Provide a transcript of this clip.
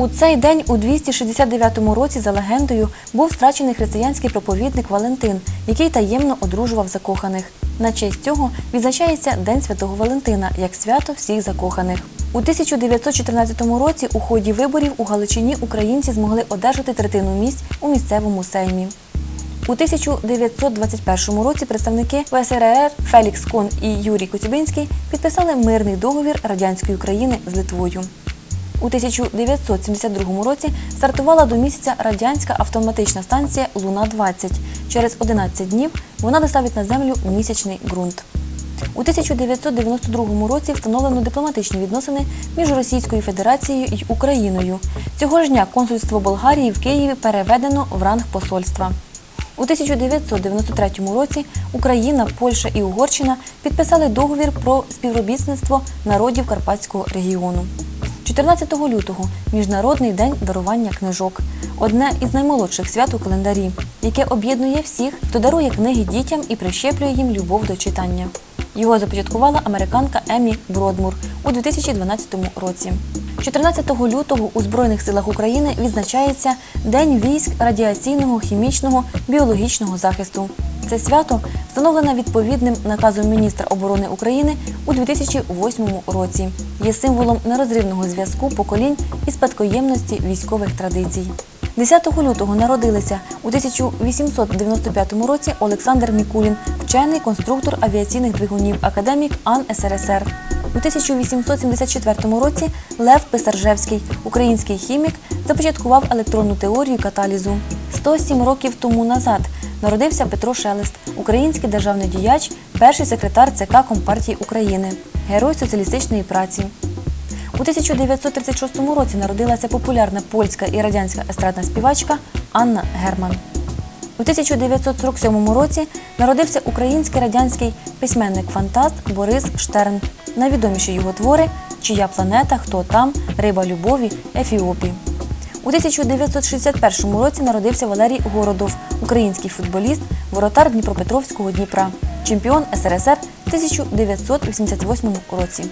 У цей день у 269 році за легендою був страчений християнський проповідник Валентин, який таємно одружував закоханих. На честь цього відзначається День Святого Валентина як свято всіх закоханих. У 1914 році у ході виборів у Галичині українці змогли одержати третину місць у місцевому сеймі. У 1921 році представники ВСРР Фелікс Кон і Юрій Коцюбинський підписали мирний договір радянської України з Литвою. У 1972 році стартувала до місяця радянська автоматична станція Луна-20. Через 11 днів вона доставить на землю місячний ґрунт. У 1992 році встановлено дипломатичні відносини між Російською Федерацією і Україною. Цього ж дня консульство Болгарії в Києві переведено в ранг посольства. У 1993 році Україна, Польща і Угорщина підписали договір про співробітництво народів Карпатського регіону. 14 лютого Міжнародний день дарування книжок одне із наймолодших свят у календарі, яке об'єднує всіх, хто дарує книги дітям і прищеплює їм любов до читання. Його започаткувала американка Емі Бродмур у 2012 році. 14 лютого у Збройних силах України відзначається День військ радіаційного, хімічного, біологічного захисту. Це свято встановлене відповідним наказом міністра оборони України у 2008 році. Є символом нерозривного зв'язку поколінь і спадкоємності військових традицій. 10 лютого народилися у 1895 році Олександр Мікулін, вчений конструктор авіаційних двигунів, академік АН СРСР. У 1874 році Лев Писаржевський, український хімік, започаткував електронну теорію каталізу. 107 років тому назад народився Петро Шелест, український державний діяч, перший секретар ЦК Компартії України, герой соціалістичної праці. У 1936 році народилася популярна польська і радянська естрадна співачка Анна Герман. У 1947 році народився український радянський письменник-фантаст Борис Штерн. Найвідоміші його твори Чия планета, Хто там, Риба любові, Ефіопі. У 1961 році народився Валерій Городов, український футболіст, воротар Дніпропетровського Дніпра, чемпіон СРСР в 1988 році.